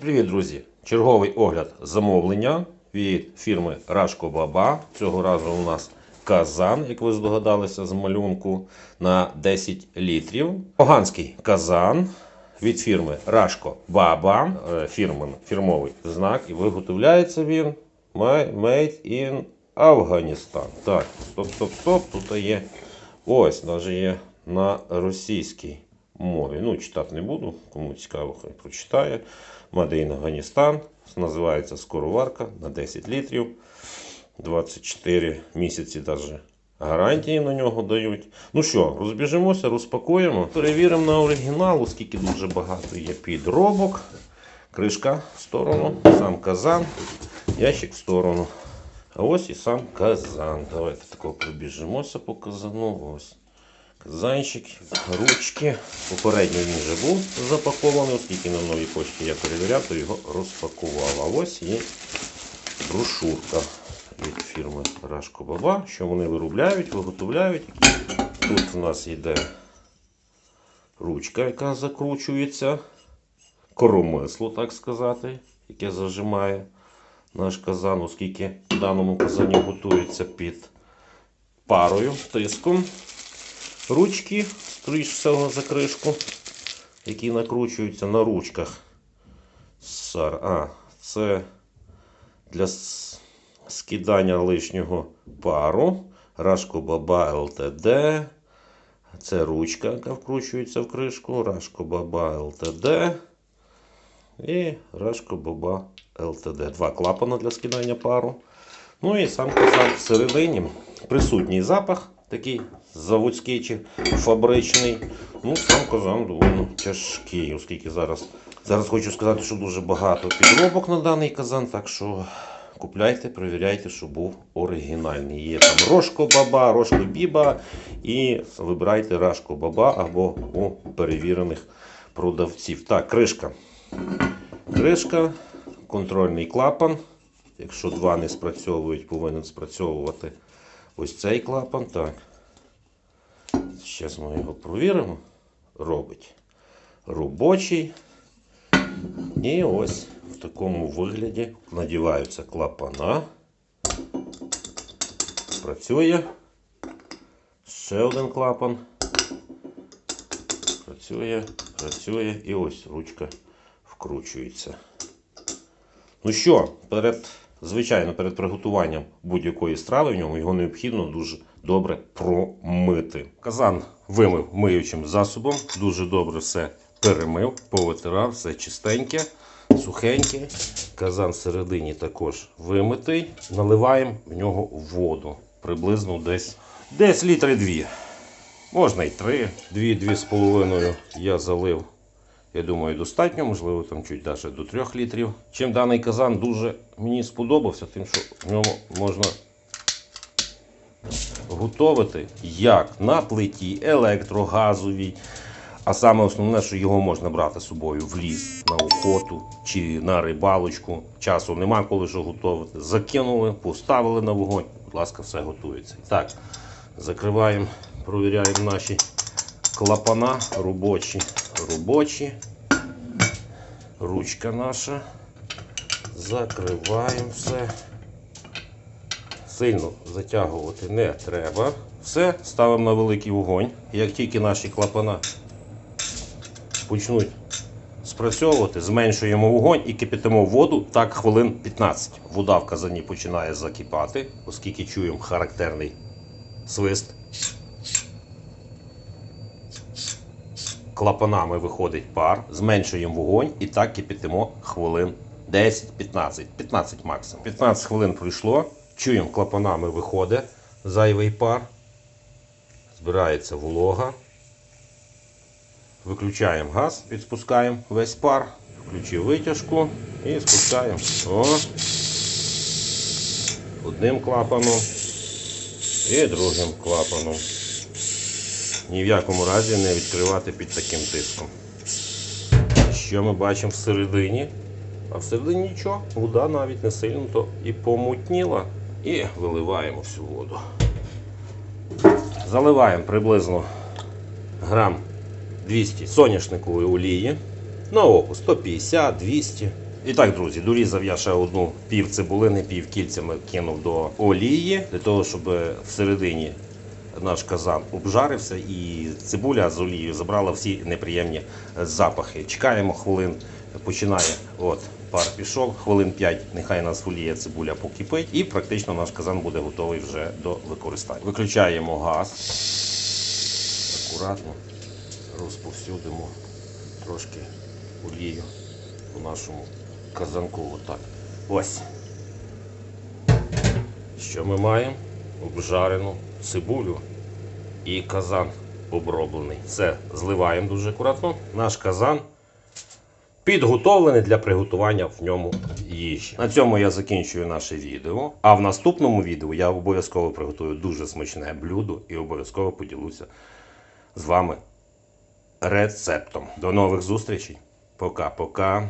Привіт, друзі! Черговий огляд замовлення від фірми Рашко Баба. Цього разу у нас казан, як ви здогадалися з малюнку, на 10 літрів. Поганський казан від фірми Рашко Баба. Е, фірмовий знак. І виготовляється він Made in Афганістан. Так, стоп, стоп, стоп. Тут є ось, навіть є на російській мові. Ну, читати не буду, кому цікаво, хай прочитає. Мадейн Афганістан. Називається скороварка на 10 літрів. 24 місяці даже гарантії на нього дають. Ну що, розбіжимося, розпакуємо. Перевіримо на оригінал, оскільки дуже багато є підробок. Кришка в сторону, сам казан, ящик в сторону. А ось і сам казан. Давайте такого пробіжимося по казану. Ось. Казанчик, ручки. Попередньо він вже був запакований, оскільки на новій почті я перевіряв, то його розпакував. А ось є брошурка від фірми Рашко Баба, що вони виробляють, виготовляють. Тут у нас йде ручка, яка закручується, коромисло, так сказати, яке зажимає наш казан, оскільки в даному казані готується під парою, тиском. Ручки, скоріш всього, за кришку, які накручуються на ручках. А, це для скидання лишнього пару. Рашко Баба ЛТД. Це ручка, яка вкручується в кришку. Рашко Баба ЛТД. І Рашко Баба ЛТД. Два клапана для скидання пару. Ну і сам казан всередині. Присутній запах, такий заводський чи фабричний. Ну, сам казан доволі тяжкий, оскільки зараз. Зараз хочу сказати, що дуже багато підробок на даний казан, так що купляйте, перевіряйте, щоб був оригінальний. Є там Рошко Баба, Рошко Біба і вибирайте Рашко Баба або у перевірених продавців. Так, кришка. Кришка, контрольний клапан. Якщо два не спрацьовують, повинен спрацьовувати ось цей клапан. Так. Зараз ми його провіримо. Робить робочий. І ось в такому вигляді надіваються клапана. Працює. Ще один клапан. Працює, працює і ось ручка вкручується. Ну що, перед, звичайно, перед приготуванням будь-якої страви в ньому його необхідно дуже добре промити. Казан вимив миючим засобом, дуже добре все перемив, повитирав, все чистеньке, сухеньке. Казан всередині також вимитий. Наливаємо в нього воду. Приблизно десь, десь літри дві. Можна і три, дві-дві з половиною я залив. Я думаю, достатньо, можливо, там чуть даже до 3 літрів. Чим даний казан дуже мені сподобався, тим, що в ньому можна готувати як на плиті, електрогазовій. А саме основне, що його можна брати з собою в ліс, на охоту чи на рибалочку. Часу нема коли що готувати. Закинули, поставили на вогонь. Будь ласка, все готується. Так, закриваємо, провіряємо наші клапана робочі. Робочі. Ручка наша. Закриваємо все. Сильно затягувати не треба. Все, ставимо на великий вогонь. Як тільки наші клапана почнуть спрацьовувати, зменшуємо вогонь і кипятимо воду так хвилин 15. Вода в казані починає закипати, оскільки чуємо характерний свист. Клапанами виходить пар, зменшуємо вогонь і так кипятимо хвилин 10-15, 15 максимум. 15 хвилин пройшло. Чуємо, клапанами виходить зайвий пар. Збирається волога. Виключаємо газ, відспускаємо весь пар, включив витяжку і спускаємо. О. Одним клапаном і другим клапаном. Ні в якому разі не відкривати під таким тиском. Що ми бачимо всередині? А всередині нічого, вода навіть не сильно то і помутніла. І виливаємо всю воду. Заливаємо приблизно грам 200 соняшникової олії. На око 150, 200. І так, друзі, дорізав я ще одну пів цибулини, пів кільцями кинув до олії, для того, щоб всередині наш казан обжарився і цибуля з олією забрала всі неприємні запахи. Чекаємо хвилин, починає от пар пішов, хвилин 5, нехай нас олія цибуля покипить, і практично наш казан буде готовий вже до використання. Виключаємо газ. Акуратно розповсюдимо трошки олію по нашому казанку. Отак. Ось. Що ми маємо? Обжарену цибулю і казан оброблений. Все зливаємо дуже акуратно. Наш казан підготовлений для приготування в ньому їжі. На цьому я закінчую наше відео. А в наступному відео я обов'язково приготую дуже смачне блюдо і обов'язково поділюся з вами рецептом. До нових зустрічей. Пока-пока.